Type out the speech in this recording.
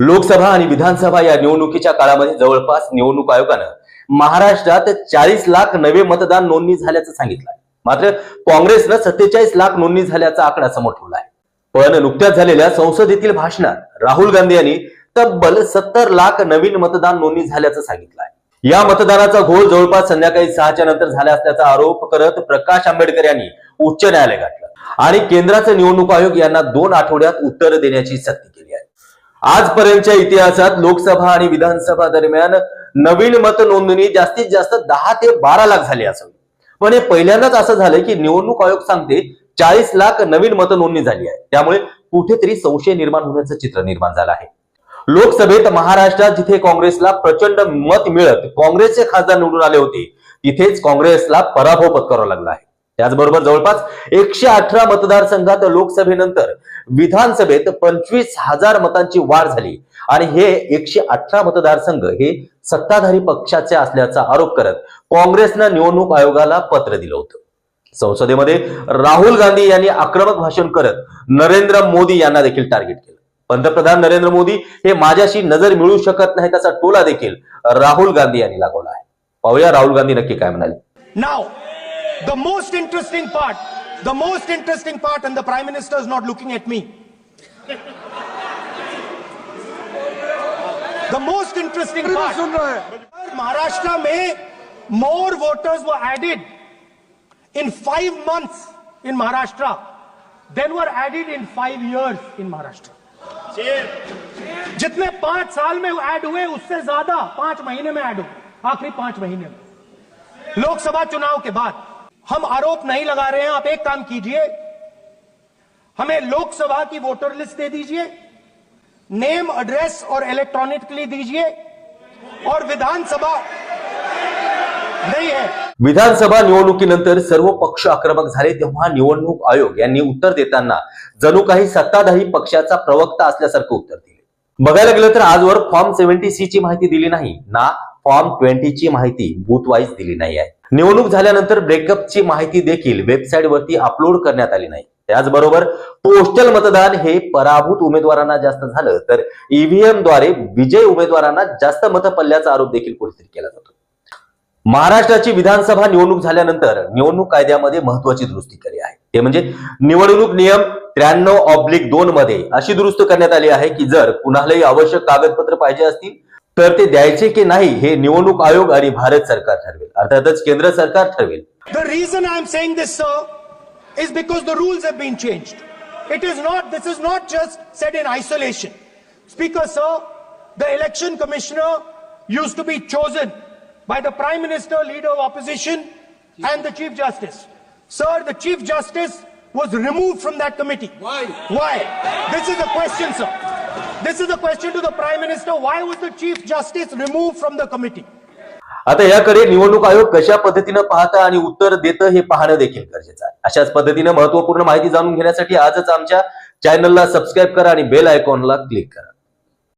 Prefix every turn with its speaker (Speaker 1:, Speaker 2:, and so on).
Speaker 1: लोकसभा आणि विधानसभा या निवडणुकीच्या काळामध्ये जवळपास निवडणूक आयोगानं महाराष्ट्रात चाळीस लाख नवे मतदान नोंदणी झाल्याचं सांगितलं आहे. मात्र काँग्रेसनं सत्तेचाळीस लाख नोंदणी झाल्याचा आकडा समोर ठेवला आहे. पण नुकत्याच झालेल्या संसदेतील भाषणात राहुल गांधी यांनी तब्बल सत्तर लाख नवीन मतदान नोंदणी झाल्याचं सांगितलं आहे. या मतदानाचा घोळ जवळपास संध्याकाळी सहाच्या नंतर झाला असल्याचा आरोप करत प्रकाश आंबेडकर यांनी उच्च न्यायालय गाठलं. आणि केंद्राचं निवडणूक आयोग यांना दोन आठवड्यात उत्तर देण्याची सक्ती केली आजपर्यंतच्या इतिहासात लोकसभा आणि विधानसभा दरम्यान नवीन मत नोंदणी जास्तीत जास्त दहा ते बारा लाख झाली असावी. पण हे पहिल्यांदाच असं झालं की निवडणूक आयोग सांगते चाळीस लाख नवीन मत नोंदणी झाली आहे. त्यामुळे कुठेतरी संशय निर्माण होण्याचं चित्र निर्माण झालं आहे. लोकसभेत महाराष्ट्रात जिथे काँग्रेसला प्रचंड मत मिळत काँग्रेसचे खासदार निवडून आले होते तिथेच काँग्रेसला पराभव पत्करावा लागला आहे. त्याचबरोबर जवळपास एकशे अठरा मतदारसंघात लोकसभेनंतर विधानसभेत पंचवीस हजार मतांची वाढ झाली. आणि हे एकशे अठरा मतदारसंघ हे सत्ताधारी पक्षाचे असल्याचा आरोप करत काँग्रेसनं निवडणूक आयोगाला पत्र दिलं होतं. संसदेमध्ये राहुल गांधी यांनी आक्रमक भाषण करत नरेंद्र मोदी यांना देखील टार्गेट केलं. पंतप्रधान नरेंद्र मोदी हे माझ्याशी नजर मिळू शकत नाही त्याचा टोला देखील राहुल गांधी यांनी लागवला आहे. पाहूया राहुल गांधी नक्की काय म्हणाले.
Speaker 2: नाव the most interesting part, the most interesting part, and the Prime Minister is not looking at me. The most interesting part. Maharashtra में more voters were added in five months in Maharashtra than were added in five years in Maharashtra. जितने पांच साल में add हुए उससे ज्यादा पांच महीने में ऐड हुए आखिरी पांच महीने में लोकसभा चुनाव के बाद हम आरोप नहीं लगा रहे हैं आप एक काम कीजिए। हमें लोकसभा की वोटर लिस्ट दे दीजिए नेम एड्रेस और इलेक्ट्रॉनिकली दीजिए और विधानसभा नहीं है।
Speaker 1: विधानसभा निवडणुकीनंतर सर्व पक्ष आक्रमक झाले तेव्हा निवडणूक आयोग यांनी उत्तर देताना जणू काही सत्ताधारी पक्षाचा प्रवक्ता असल्यासारखं उत्तर दिले. बघायला गेलं तर आजवर फॉर्म सेव्हन्टी सी ची माहिती दिली नाही ना फॉर्म ट्वेंटी ची माहिती बूथवाईज दिली नाही आहे. निवडणूक झाल्यानंतर ब्रेकअपची माहिती देखील वेबसाईट वरती अपलोड करण्यात आली नाही. त्याचबरोबर पोस्टल मतदान हे पराभूत उमेदवारांना जास्त झालं तर ईव्हीएमद्वारे विजय उमेदवारांना जास्त मतपल्ल्याचा आरोप देखील कुठेतरी केला जातो. महाराष्ट्राची विधानसभा निवडणूक झाल्यानंतर निवडणूक कायद्यामध्ये महत्वाची दुरुस्ती केली आहे. ते म्हणजे निवडणूक नियम त्र्याण्णव ऑब्लिक दोन मध्ये अशी दुरुस्त करण्यात आली आहे की जर कुणालाही आवश्यक कागदपत्र पाहिजे असतील तर ते द्यायचे की नाही हे निवडणूक आयोग आणि भारत सरकार ठरवेल अर्थातच केंद्र सरकार ठरवेल
Speaker 2: The reason I'm saying this, sir, is because the rules have been changed. It is not, this is not just said in isolation. Speaker, sir, the election commissioner used to be chosen by the prime minister, leader of opposition, and the chief justice. Sir, the chief justice was removed from that committee.
Speaker 3: Why?
Speaker 2: Why? This is the question, sir. This is a question to the prime minister. Why was the chief justice removed from the committee?
Speaker 1: आता याकडे निवडणूक आयोग कशा पद्धतीनं पाहतं आणि उत्तर देतं हे पाहणं देखील गरजेचं आहे अशाच पद्धतीनं महत्त्वपूर्ण माहिती जाणून घेण्यासाठी आजच आमच्या चॅनलला सबस्क्राईब करा आणि बेल आयकॉनला क्लिक करा